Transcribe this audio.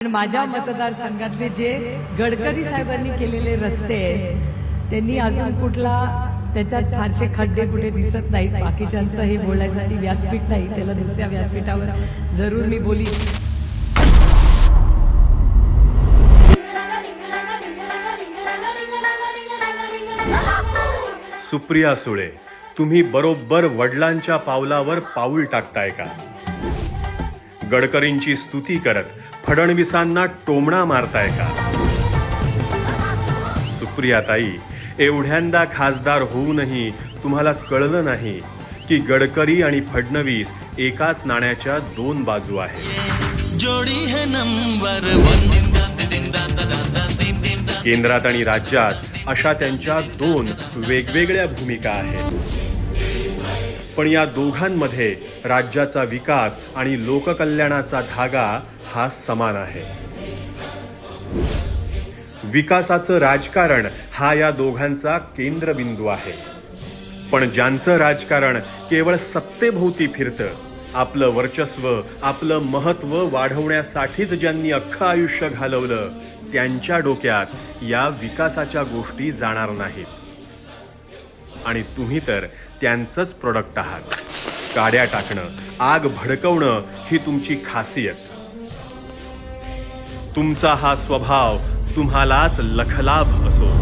पण माझ्या मतदारसंघातले जे गडकरी साहेबांनी केलेले रस्ते त्यांनी अजून कुठला त्याच्यात फारसे खड्डे कुठे दिसत नाहीत बाकीच्यांचं हे बोलायसाठी व्यासपीठ नाही त्याला दुसऱ्या व्यासपीठावर जरूर मी बोली सुप्रिया सुळे तुम्ही बरोबर वडिलांच्या पावलावर पाऊल टाकताय का? गडकरींची स्तुती करत फडणवीसांना टोमणा मारताय का? सुप्रियाताई एवढ्यांदा खासदार होऊनही तुम्हाला कळलं नाही की गडकरी आणि फडणवीस एकाच नाण्याच्या दोन बाजू आहेत. जोड़ी है नंबर वन. केंद्रात आणि राज्यात अशा त्यांच्या दोन वेगवेगळ्या भूमिका आहेत. पण या दोघांमध्ये राज्याचा विकास आणि लोककल्याणाचा धागा हा समान आहे. विकासाचं राजकारण हा या दोघांचा केंद्रबिंदू आहे. पण ज्यांचं राजकारण केवळ सत्तेभोवती फिरतं आपलं वर्चस्व आपलं महत्त्व वाढवण्यासाठीच ज्यांनी अख्खं आयुष्य घालवलं त्यांच्या डोक्यात या विकासाच्या गोष्टी जाणार नाहीत. आणि तुम्ही तर त्यांचंच प्रोडक्ट आहात. काड्या टाकणं आग भडकवणं ही तुमची खासियत. तुमचा हा स्वभाव तुम्हालाच लखलाभ असो.